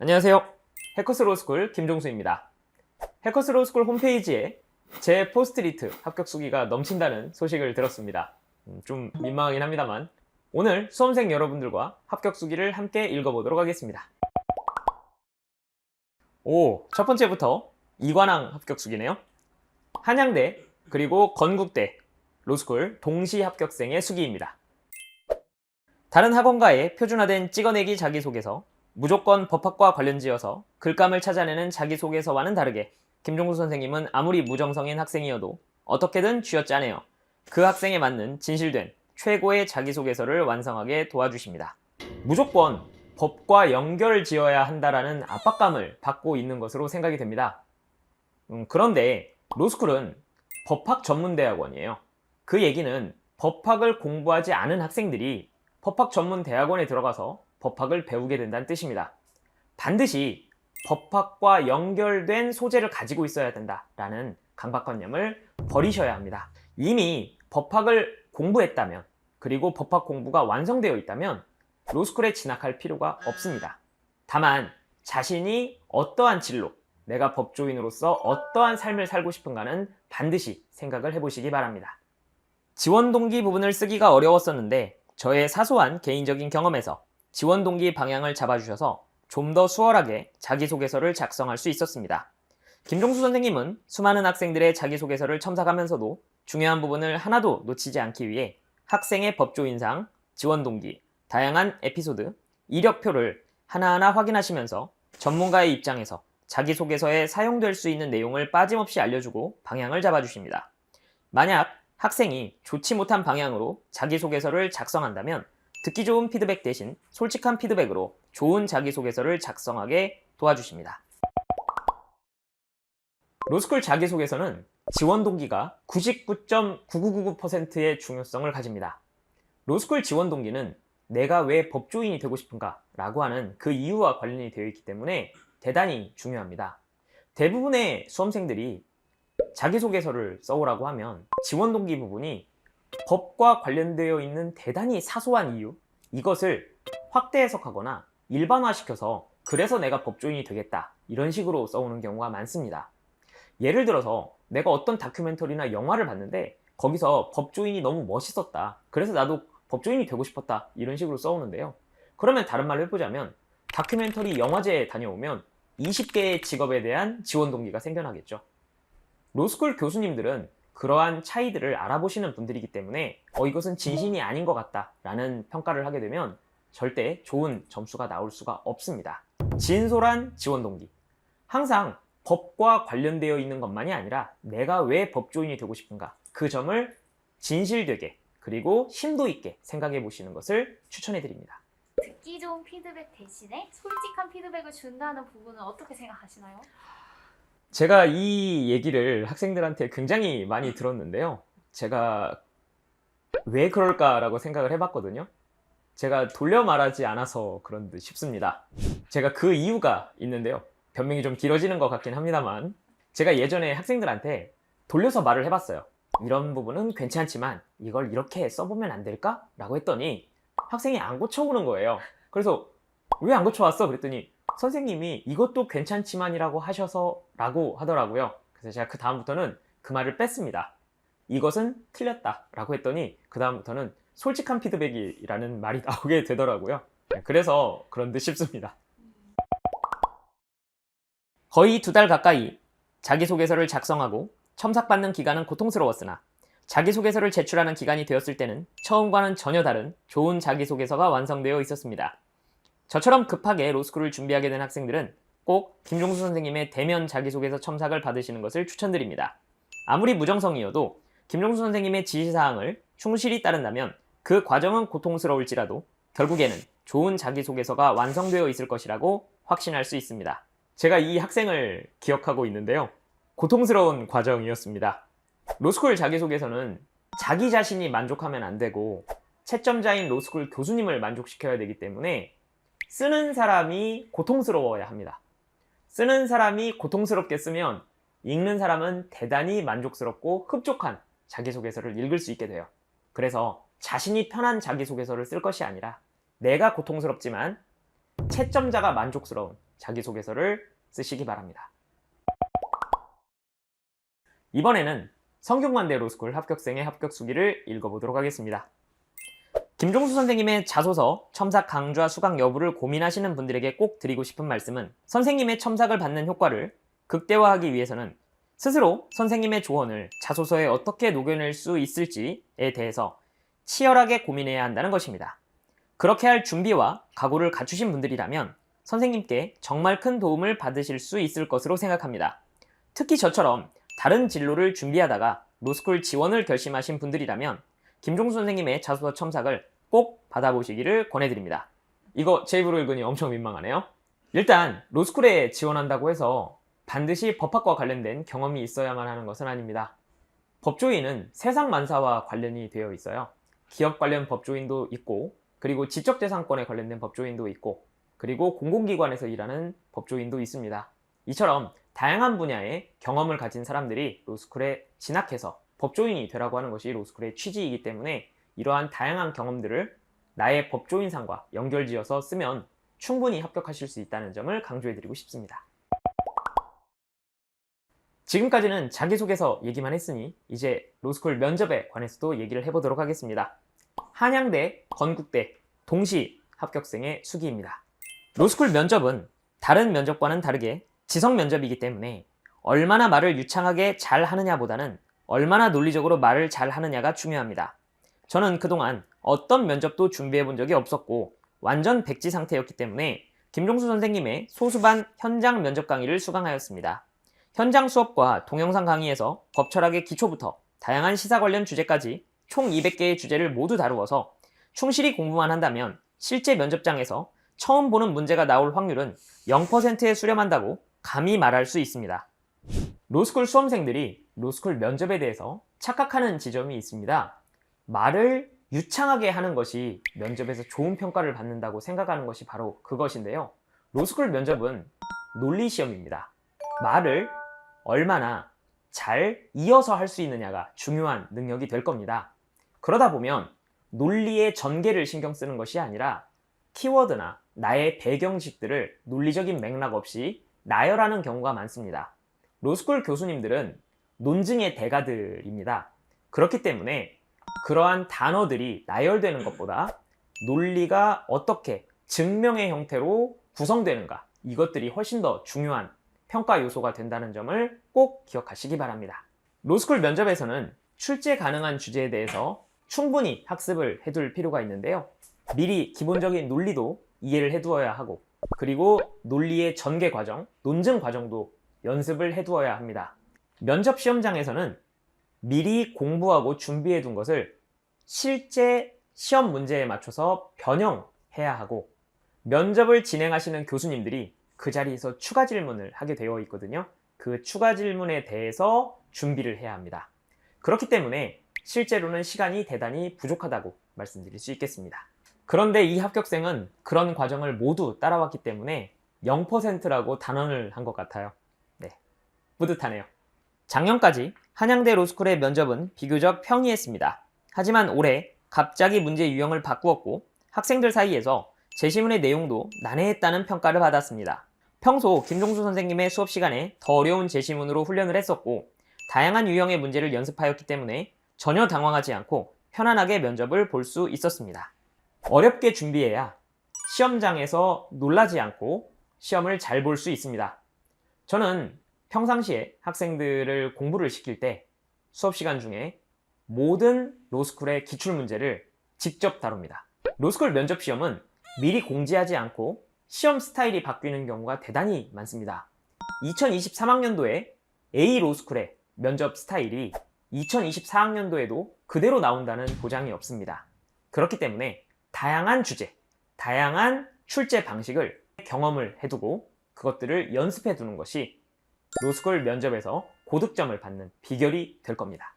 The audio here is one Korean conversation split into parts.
안녕하세요. 해커스 로스쿨 김종수입니다. 해커스 로스쿨 홈페이지에 제 포스트리트 합격 수기가 넘친다는 소식을 들었습니다. 음, 좀 민망하긴 합니다만 오늘 수험생 여러분들과 합격 수기를 함께 읽어보도록 하겠습니다. 오, 첫 번째부터 이관왕 합격 수기네요. 한양대 그리고 건국대 로스쿨 동시 합격생의 수기입니다. 다른 학원과의 표준화된 찍어내기 자기소개서, 무조건 법학과 관련지어서 글감을 찾아내는 자기소개서와는 다르게 김종수 선생님은 아무리 무정성인 학생이어도 어떻게든 쥐어짜내어 그 학생에 맞는 진실된 최고의 자기소개서를 완성하게 도와주십니다. 무조건 법과 연결 지어야 한다라는 압박감을 받고 있는 것으로 생각이 됩니다. 음, 그런데 로스쿨은 법학 전문대학원이에요. 그 얘기는 법학을 공부하지 않은 학생들이 법학 전문 대학원에 들어가서 법학을 배우게 된다는 뜻입니다. 반드시 법학과 연결된 소재를 가지고 있어야 된다라는 강박관념을 버리셔야 합니다. 이미 법학을 공부했다면 그리고 법학 공부가 완성되어 있다면 로스쿨에 진학할 필요가 없습니다. 다만 자신이 어떠한 진로, 내가 법조인으로서 어떠한 삶을 살고 싶은가는 반드시 생각을 해보시기 바랍니다. 지원 동기 부분을 쓰기가 어려웠었는데 저의 사소한 개인적인 경험에서 지원 동기 방향을 잡아주셔서 좀 더 수월하게 자기소개서를 작성할 수 있었습니다. 김종수 선생님은 수많은 학생들의 자기소개서를 첨삭하면서도 중요한 부분을 하나도 놓치지 않기 위해 학생의 법조인상, 지원 동기, 다양한 에피소드, 이력표를 하나하나 확인하시면서 전문가의 입장에서 자기소개서에 사용될 수 있는 내용을 빠짐없이 알려주고 방향을 잡아주십니다. 만약 학생이 좋지 못한 방향으로 자기소개서를 작성한다면 듣기 좋은 피드백 대신 솔직한 피드백으로 좋은 자기소개서를 작성하게 도와주십니다. 로스쿨 자기소개서는 지원 동기가 99.9999%의 중요성을 가집니다. 로스쿨 지원 동기는 내가 왜 법조인이 되고 싶은가 라고 하는 그 이유와 관련이 되어 있기 때문에 대단히 중요합니다. 대부분의 수험생들이 자기소개서를 써오라고 하면 지원 동기 부분이 법과 관련되어 있는 대단히 사소한 이유 이것을 확대 해석하거나 일반화시켜서 그래서 내가 법조인이 되겠다 이런 식으로 써오는 경우가 많습니다. 예를 들어서 내가 어떤 다큐멘터리나 영화를 봤는데 거기서 법조인이 너무 멋있었다. 그래서 나도 법조인이 되고 싶었다. 이런 식으로 써오는데요. 그러면 다른 말로 해보자면 다큐멘터리 영화제에 다녀오면 20개의 직업에 대한 지원 동기가 생겨나겠죠. 로스쿨 교수님들은 그러한 차이들을 알아보시는 분들이기 때문에 어 이것은 진심이 아닌 것 같다 라는 평가를 하게 되면 절대 좋은 점수가 나올 수가 없습니다. 진솔한 지원 동기. 항상 법과 관련되어 있는 것만이 아니라 내가 왜 법조인이 되고 싶은가 그 점을 진실되게 그리고 심도 있게 생각해 보시는 것을 추천해 드립니다. 듣기 좋은 피드백 대신에 솔직한 피드백을 준다는 부분은 어떻게 생각하시나요? 제가 이 얘기를 학생들한테 굉장히 많이 들었는데요. 제가 왜 그럴까라고 생각을 해봤거든요. 제가 돌려 말하지 않아서 그런 듯 싶습니다. 제가 그 이유가 있는데요. 변명이 좀 길어지는 것 같긴 합니다만, 제가 예전에 학생들한테 돌려서 말을 해봤어요. 이런 부분은 괜찮지만 이걸 이렇게 써보면 안 될까? 라고 했더니 학생이 안 고쳐오는 거예요. 그래서 왜 안 고쳐왔어? 그랬더니 선생님이 이것도 괜찮지만이라고 하셔서 라고 하더라고요. 그래서 제가 그 다음부터는 그 말을 뺐습니다. 이것은 틀렸다 라고 했더니 그 다음부터는 솔직한 피드백이라는 말이 나오게 되더라고요. 네, 그래서 그런 듯 싶습니다. 거의 두 달 가까이 자기소개서를 작성하고 첨삭받는 기간은 고통스러웠으나 자기소개서를 제출하는 기간이 되었을 때는 처음과는 전혀 다른 좋은 자기소개서가 완성되어 있었습니다. 저처럼 급하게 로스쿨을 준비하게 된 학생들은 꼭 김종수 선생님의 대면 자기소개서 첨삭을 받으시는 것을 추천드립니다. 아무리 무정성이어도 김종수 선생님의 지시사항을 충실히 따른다면 그 과정은 고통스러울지라도 결국에는 좋은 자기소개서가 완성되어 있을 것이라고 확신할 수 있습니다. 제가 이 학생을 기억하고 있는데요. 고통스러운 과정이었습니다. 로스쿨 자기소개서는 자기 자신이 만족하면 안 되고 채점자인 로스쿨 교수님을 만족시켜야 되기 때문에 쓰는 사람이 고통스러워야 합니다. 쓰는 사람이 고통스럽게 쓰면 읽는 사람은 대단히 만족스럽고 흡족한 자기소개서를 읽을 수 있게 돼요. 그래서 자신이 편한 자기소개서를 쓸 것이 아니라 내가 고통스럽지만 채점자가 만족스러운 자기소개서를 쓰시기 바랍니다. 이번에는 성균관대 로스쿨 합격생의 합격 수기를 읽어보도록 하겠습니다. 김종수 선생님의 자소서 첨삭 강좌 수강 여부를 고민하시는 분들에게 꼭 드리고 싶은 말씀은 선생님의 첨삭을 받는 효과를 극대화하기 위해서는 스스로 선생님의 조언을 자소서에 어떻게 녹여낼 수 있을지에 대해서 치열하게 고민해야 한다는 것입니다. 그렇게 할 준비와 각오를 갖추신 분들이라면 선생님께 정말 큰 도움을 받으실 수 있을 것으로 생각합니다. 특히 저처럼 다른 진로를 준비하다가 로스쿨 지원을 결심하신 분들이라면 김종수 선생님의 자소서 첨삭을 꼭 받아보시기를 권해드립니다. 이거 제 입으로 읽으니 엄청 민망하네요. 일단 로스쿨에 지원한다고 해서 반드시 법학과 관련된 경험이 있어야만 하는 것은 아닙니다. 법조인은 세상 만사와 관련이 되어 있어요. 기업 관련 법조인도 있고, 그리고 지적재산권에 관련된 법조인도 있고, 그리고 공공기관에서 일하는 법조인도 있습니다. 이처럼 다양한 분야의 경험을 가진 사람들이 로스쿨에 진학해서 법조인이 되라고 하는 것이 로스쿨의 취지이기 때문에 이러한 다양한 경험들을 나의 법조인상과 연결지어서 쓰면 충분히 합격하실 수 있다는 점을 강조해드리고 싶습니다. 지금까지는 자기소개서 얘기만 했으니 이제 로스쿨 면접에 관해서도 얘기를 해보도록 하겠습니다. 한양대, 건국대, 동시 합격생의 수기입니다. 로스쿨 면접은 다른 면접과는 다르게 지성 면접이기 때문에 얼마나 말을 유창하게 잘 하느냐보다는 얼마나 논리적으로 말을 잘 하느냐가 중요합니다. 저는 그동안 어떤 면접도 준비해 본 적이 없었고 완전 백지 상태였기 때문에 김종수 선생님의 소수반 현장 면접 강의를 수강하였습니다. 현장 수업과 동영상 강의에서 법철학의 기초부터 다양한 시사 관련 주제까지 총 200개의 주제를 모두 다루어서 충실히 공부만 한다면 실제 면접장에서 처음 보는 문제가 나올 확률은 0%에 수렴한다고 감히 말할 수 있습니다. 로스쿨 수험생들이 로스쿨 면접에 대해서 착각하는 지점이 있습니다. 말을 유창하게 하는 것이 면접에서 좋은 평가를 받는다고 생각하는 것이 바로 그것인데요. 로스쿨 면접은 논리 시험입니다. 말을 얼마나 잘 이어서 할 수 있느냐가 중요한 능력이 될 겁니다. 그러다 보면 논리의 전개를 신경 쓰는 것이 아니라 키워드나 나의 배경식들을 논리적인 맥락 없이 나열하는 경우가 많습니다. 로스쿨 교수님들은 논증의 대가들입니다. 그렇기 때문에 그러한 단어들이 나열되는 것보다 논리가 어떻게 증명의 형태로 구성되는가 이것들이 훨씬 더 중요한 평가 요소가 된다는 점을 꼭 기억하시기 바랍니다. 로스쿨 면접에서는 출제 가능한 주제에 대해서 충분히 학습을 해둘 필요가 있는데요. 미리 기본적인 논리도 이해를 해두어야 하고 그리고 논리의 전개 과정, 논증 과정도 연습을 해두어야 합니다. 면접 시험장에서는 미리 공부하고 준비해 둔 것을 실제 시험 문제에 맞춰서 변형해야 하고 면접을 진행하시는 교수님들이 그 자리에서 추가 질문을 하게 되어 있거든요. 그 추가 질문에 대해서 준비를 해야 합니다. 그렇기 때문에 실제로는 시간이 대단히 부족하다고 말씀드릴 수 있겠습니다. 그런데 이 합격생은 그런 과정을 모두 따라왔기 때문에 0%라고 단언을 한 것 같아요. 네. 뿌듯하네요. 작년까지 한양대 로스쿨의 면접은 비교적 평이했습니다. 하지만 올해 갑자기 문제 유형을 바꾸었고 학생들 사이에서 제시문의 내용도 난해했다는 평가를 받았습니다. 평소 김종수 선생님의 수업 시간에 더 어려운 제시문으로 훈련을 했었고 다양한 유형의 문제를 연습하였기 때문에 전혀 당황하지 않고 편안하게 면접을 볼 수 있었습니다. 어렵게 준비해야 시험장에서 놀라지 않고 시험을 잘 볼 수 있습니다. 저는 평상시에 학생들을 공부를 시킬 때 수업 시간 중에 모든 로스쿨의 기출 문제를 직접 다룹니다. 로스쿨 면접 시험은 미리 공지하지 않고 시험 스타일이 바뀌는 경우가 대단히 많습니다. 2023학년도에 A 로스쿨의 면접 스타일이 2024학년도에도 그대로 나온다는 보장이 없습니다. 그렇기 때문에 다양한 주제, 다양한 출제 방식을 경험을 해두고 그것들을 연습해 두는 것이 로스쿨 면접에서 고득점을 받는 비결이 될 겁니다.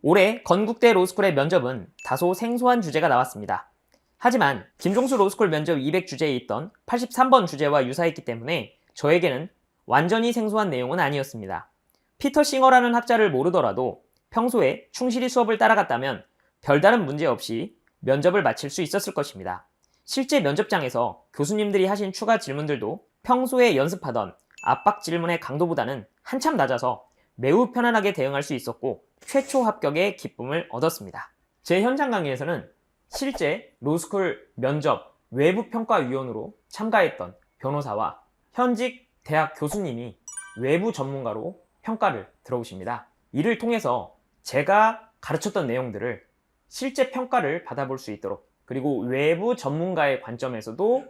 올해 건국대 로스쿨의 면접은 다소 생소한 주제가 나왔습니다. 하지만 김종수 로스쿨 면접 200 주제에 있던 83번 주제와 유사했기 때문에 저에게는 완전히 생소한 내용은 아니었습니다. 피터 싱어라는 학자를 모르더라도 평소에 충실히 수업을 따라갔다면 별다른 문제 없이 면접을 마칠 수 있었을 것입니다. 실제 면접장에서 교수님들이 하신 추가 질문들도 평소에 연습하던 압박 질문의 강도보다는 한참 낮아서 매우 편안하게 대응할 수 있었고 최초 합격의 기쁨을 얻었습니다. 제 현장 강의에서는 실제 로스쿨 면접 외부 평가위원으로 참가했던 변호사와 현직 대학 교수님이 외부 전문가로 평가를 들어오십니다. 이를 통해서 제가 가르쳤던 내용들을 실제 평가를 받아볼 수 있도록 그리고 외부 전문가의 관점에서도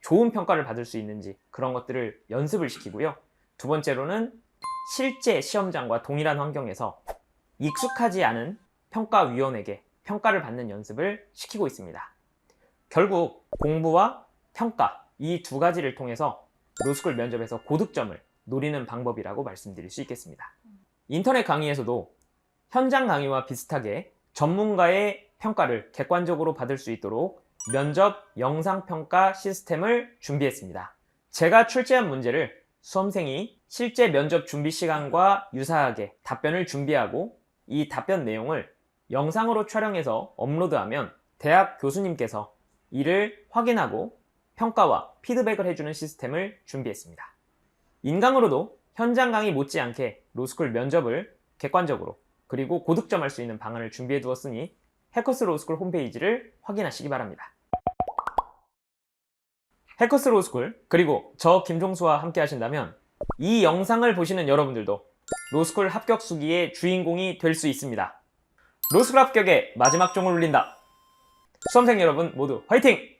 좋은 평가를 받을 수 있는지 그런 것들을 연습을 시키고요. 두 번째로는 실제 시험장과 동일한 환경에서 익숙하지 않은 평가위원에게 평가를 받는 연습을 시키고 있습니다. 결국 공부와 평가 이 두 가지를 통해서 로스쿨 면접에서 고득점을 노리는 방법이라고 말씀드릴 수 있겠습니다. 인터넷 강의에서도 현장 강의와 비슷하게 전문가의 평가를 객관적으로 받을 수 있도록 면접 영상 평가 시스템을 준비했습니다. 제가 출제한 문제를 수험생이 실제 면접 준비 시간과 유사하게 답변을 준비하고 이 답변 내용을 영상으로 촬영해서 업로드하면 대학 교수님께서 이를 확인하고 평가와 피드백을 해주는 시스템을 준비했습니다. 인강으로도 현장 강의 못지않게 로스쿨 면접을 객관적으로 그리고 고득점할 수 있는 방안을 준비해 두었으니 해커스 로스쿨 홈페이지를 확인하시기 바랍니다. 해커스 로스쿨 그리고 저 김종수와 함께 하신다면 이 영상을 보시는 여러분들도 로스쿨 합격 수기의 주인공이 될 수 있습니다. 로스쿨 합격의 마지막 종을 울린다. 수험생 여러분 모두 화이팅!